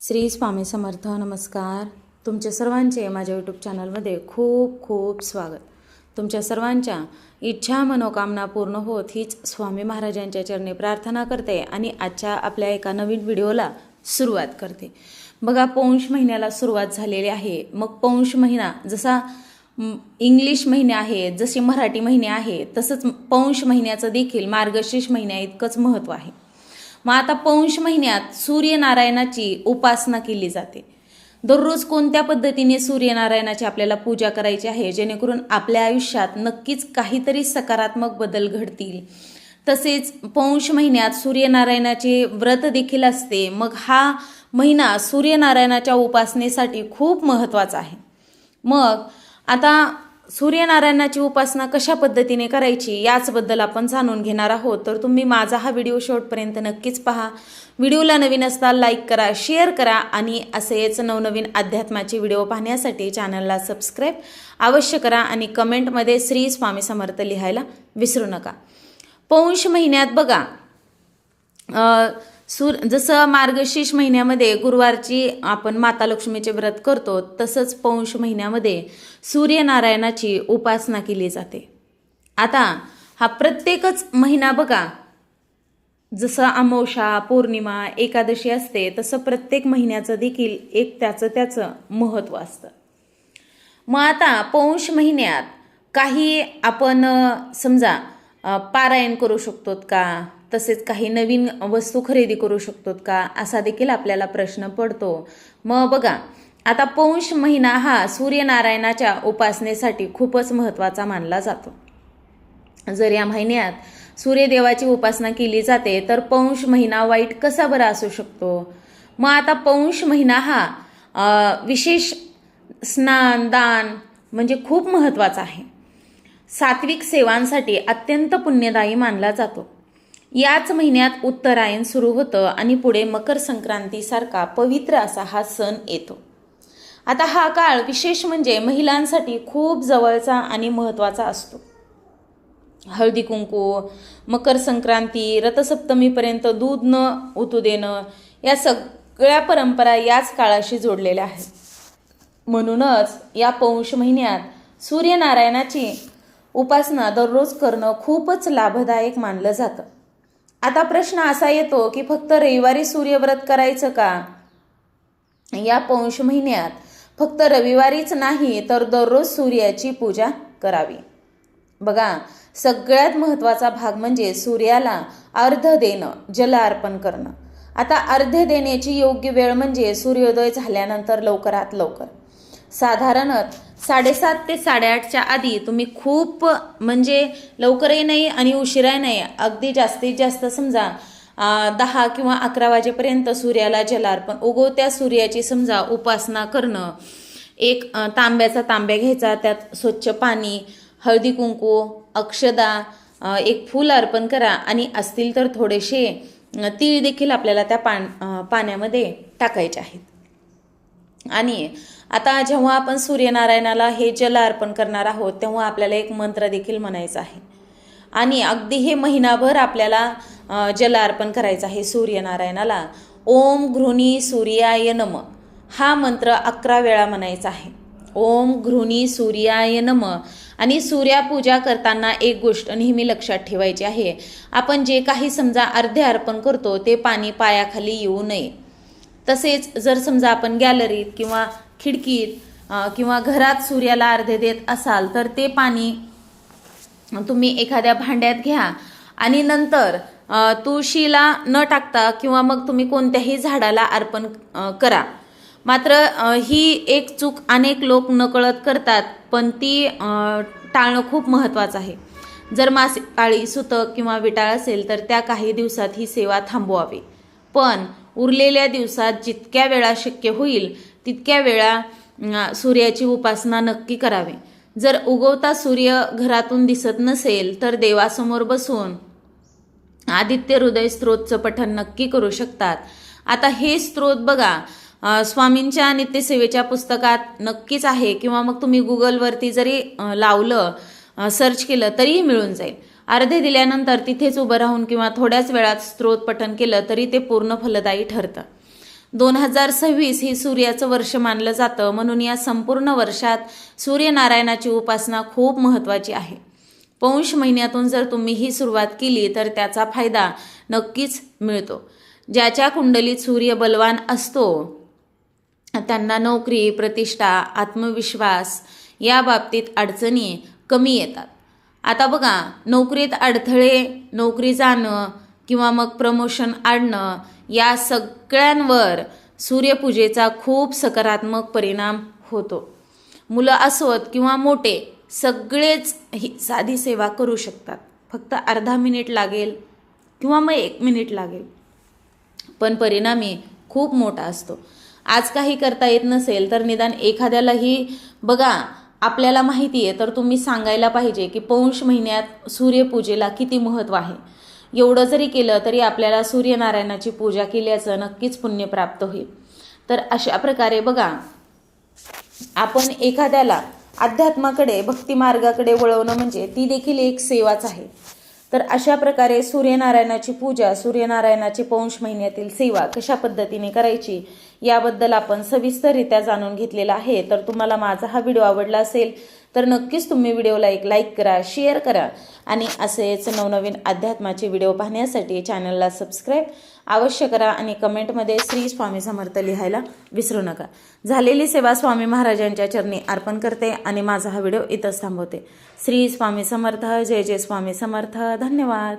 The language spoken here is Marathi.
श्री स्वामी समर्थ नमस्कार. तुमच्या सर्वांचे माझ्या यूट्यूब चॅनलमध्ये खूप खूप स्वागत. तुमच्या सर्वांच्या इच्छा मनोकामना पूर्ण होत हीच स्वामी महाराजांच्या चरणी प्रार्थना करते आणि आजच्या आपल्या एका नवीन व्हिडिओला सुरुवात करते. बघा पौंश महिन्याला सुरुवात झालेली आहे. मग पौंश महिना जसा इंग्लिश महिने आहे जसे मराठी महिने आहे तसंच पौंश महिन्याचं देखील मार्गशीर्ष महिन्या इतकंच महत्त्व आहे. मग आता पौंश महिन्यात सूर्यनारायणाची उपासना केली जाते. दररोज कोणत्या पद्धतीने सूर्यनारायणाची आपल्याला पूजा करायची आहे? जेणेकरून आपल्या आयुष्यात नक्कीच काहीतरी सकारात्मक बदल घडतील. तसेच पौंश महिन्यात सूर्यनारायणाचे व्रत देखील असते. मग हा महिना सूर्यनारायणाच्या उपासनेसाठी खूप महत्त्वाचा आहे. मग आता सूर्यनारायणाची उपासना कशा पद्धतीने करायची याचबद्दल आपण जाणून घेणार आहोत. तर तुम्ही माझा हा व्हिडिओ शेवटपर्यंत नक्कीच पहा. व्हिडिओला नवीन असता लाईक करा शेअर करा आणि असेच नवनवीन अध्यात्माचे व्हिडिओ पाहण्यासाठी चॅनलला सबस्क्राईब अवश्य करा आणि कमेंटमध्ये श्री स्वामी समर्थ लिहायला विसरू नका. पौंश महिन्यात बघा सूर जसं मार्गशीर्ष महिन्यामध्ये गुरुवारची आपण माता लक्ष्मीचे व्रत करतो तसंच पौष महिन्यामध्ये सूर्यनारायणाची उपासना केली जाते. आता हा प्रत्येकच महिना बघा. जसं अमावशा पौर्णिमा एकादशी असते तसं प्रत्येक महिन्याचं देखील एक त्याचं त्याचं महत्त्व असतं. मग आता पौष महिन्यात काही आपण समजा पारायण करू शकतो का? तसेच काही नवीन वस्तू खरेदी करू शकतो का? असा देखील आपल्याला प्रश्न पडतो. मग बघा आता पौंश महिना हा सूर्यनारायणाच्या उपासनेसाठी खूपच महत्त्वाचा मानला जातो. जर या महिन्यात सूर्यदेवाची उपासना केली जाते तर पौंश महिना वाईट कसा बरा असू शकतो? मग आता पौंश महिना हा विशेष स्नान दान म्हणजे खूप महत्त्वाचा आहे. सात्विक सेवांसाठी अत्यंत पुण्यदायी मानला जातो. याच महिन्यात उत्तरायण सुरू होतं आणि पुढे मकर संक्रांतीसारखा पवित्र असा हा सण येतो. आता हा काळ विशेष म्हणजे महिलांसाठी खूप जवळचा आणि महत्त्वाचा असतो. हळदी कुंकू मकर संक्रांती रथसप्तमीपर्यंत दूध न उतू देणं या सगळ्या परंपरा याच काळाशी जोडलेल्या आहेत. म्हणूनच या पौष महिन्यात सूर्यनारायणाची उपासना दररोज करणं खूपच लाभदायक मानलं जातं. आता प्रश्न असा येतो की फक्त रविवारी सूर्यव्रत करायचं का? या पौष महिन्यात फक्त रविवारीच नाही तर दररोज सूर्याची पूजा करावी. बघा सगळ्यात महत्त्वाचा भाग म्हणजे सूर्याला अर्ध देणं जल अर्पण करणं. आता अर्ध देण्याची योग्य वेळ म्हणजे सूर्योदय झाल्यानंतर लवकरात लवकर. साधारणत साडेसात ते साडेआठच्या आधी तुम्ही खूप म्हणजे लवकरही नाही आणि उशिराही नाही अगदी जास्तीत जास्त समजा दहा किंवा अकरा वाजेपर्यंत सूर्याला जलार्पण उगवत्या सूर्याची समजा उपासना करणं एक तांब्याचा तांब्या घ्यायचा त्यात स्वच्छ पाणी हळदी कुंकू अक्षदा एक फूल अर्पण करा आणि असतील तर थोडेसे तीळ देखील आपल्याला त्या पान पाण्यामध्ये टाकायचे आहेत. आणि आता जेव्हा आपण सूर्यनारायणाला हे जल अर्पण करणार आहोत तेव्हा आपल्याला एक मंत्र देखील म्हणायचा आहे. आणि अगदी हे महिनाभर आपल्याला जल अर्पण करायचं आहे सूर्यनारायणाला. ओम घृणी सूर्याय नम. हा मंत्र अकरा वेळा म्हणायचा आहे. ओम घृणी सूर्याय नम. आणि सूर्यापूजा करताना एक गोष्ट नेहमी लक्षात ठेवायची आहे. आपण जे काही समजा अर्धे अर्पण करतो ते पाणी पायाखाली येऊ नये. तसेच जर समजा आपण गॅलरीत किंवा खिडकीत किंवा घरात सूर्याला अर्धे देत असाल तर ते पाणी तुम्ही एखाद्या भांड्यात घ्या. आणि नंतर तुळशीला न टाकता किंवा मग तुम्ही कोणत्याही झाडाला अर्पण करा. मात्र ही एक चूक अनेक लोक नकळत करतात पण ती टाळणं खूप महत्त्वाचं आहे. जर मासे पाळी सुतक किंवा विटाळ असेल तर त्या काही दिवसात ही सेवा थांबवावी. पण उरलेल्या दिवसात जितक्या वेळा शक्य होईल तितक्या वेळा सूर्याची उपासना नक्की करावी. जर उगवता सूर्य घरातून दिसत नसेल तर देवासमोर बसून आदित्य हृदय स्त्रोतचं पठण नक्की करू शकतात. आता हे स्त्रोत बघा स्वामींच्या नित्यसेवेच्या पुस्तकात नक्कीच आहे किंवा मग तुम्ही गुगलवरती जरी लावलं सर्च केलं तरीही मिळून जाईल. अर्धे दिल्यानंतर तिथेच उभं राहून किंवा थोड्याच वेळात स्त्रोत पठण केलं तरी ते पूर्ण फलदायी ठरतं. दोन हजार सव्वीस ही सूर्याचं वर्ष मानलं जातं म्हणून या संपूर्ण वर्षात सूर्यनारायणाची उपासना खूप महत्त्वाची आहे. पौष महिन्यातून जर तुम्ही ही सुरुवात केली तर त्याचा फायदा नक्कीच मिळतो. ज्याच्या कुंडलीत सूर्य बलवान असतो त्यांना नोकरी प्रतिष्ठा आत्मविश्वास या बाबतीत अडचणी कमी येतात. आता बघा नोकरीत अडथळे नोकरी जाणं किंवा मग प्रमोशन आणणं या सगळ्यांवर सूर्यपूजेचा खूप सकारात्मक परिणाम होतो. मुलं असोत किंवा मोठे सगळेच ही साधी सेवा करू शकतात. फक्त अर्धा मिनिट लागेल किंवा मग एक मिनिट लागेल. पण परिणामी खूप मोठा असतो. आज काही करता येत नसेल तर निदान एखाद्यालाही बघा आपल्याला माहिती आहे तर तुम्ही सांगायला पाहिजे की पौष महिन्यात सूर्यपूजेला किती महत्त्व आहे? एवढं जरी केलं तरी आपल्याला सूर्यनारायणाची पूजा केल्याचं नक्कीच पुण्य प्राप्त होईल. तर अशा प्रकारे बघा आपण एखाद्याला अध्यात्माकडे भक्तिमार्गाकडे वळवणं म्हणजे ती देखील एक सेवाच आहे. तर अशा प्रकारे सूर्यनारायणाची पूजा सूर्यनारायणाची पौष महिन्यातील सेवा कशा पद्धतीने करायची? याबद्दल आपण सविस्तररित्या जाणून घेतलेला आहे. तर तुम्हाला माझा हा व्हिडिओ आवडला असेल तर नक्कीच तुम्ही व्हिडिओला एक लाईक करा शेअर करा आणि असेच नवनवीन अध्यात्माचे व्हिडिओ पाहण्यासाठी चॅनलला सबस्क्राईब अवश्य करा आणि कमेंटमध्ये श्री स्वामी समर्थ लिहायला विसरू नका. झालेली सेवा स्वामी महाराजांच्या चरणी अर्पण करते आणि माझा हा व्हिडिओ इथंच थांबवते. श्री स्वामी समर्थ जय जय स्वामी समर्थ. धन्यवाद.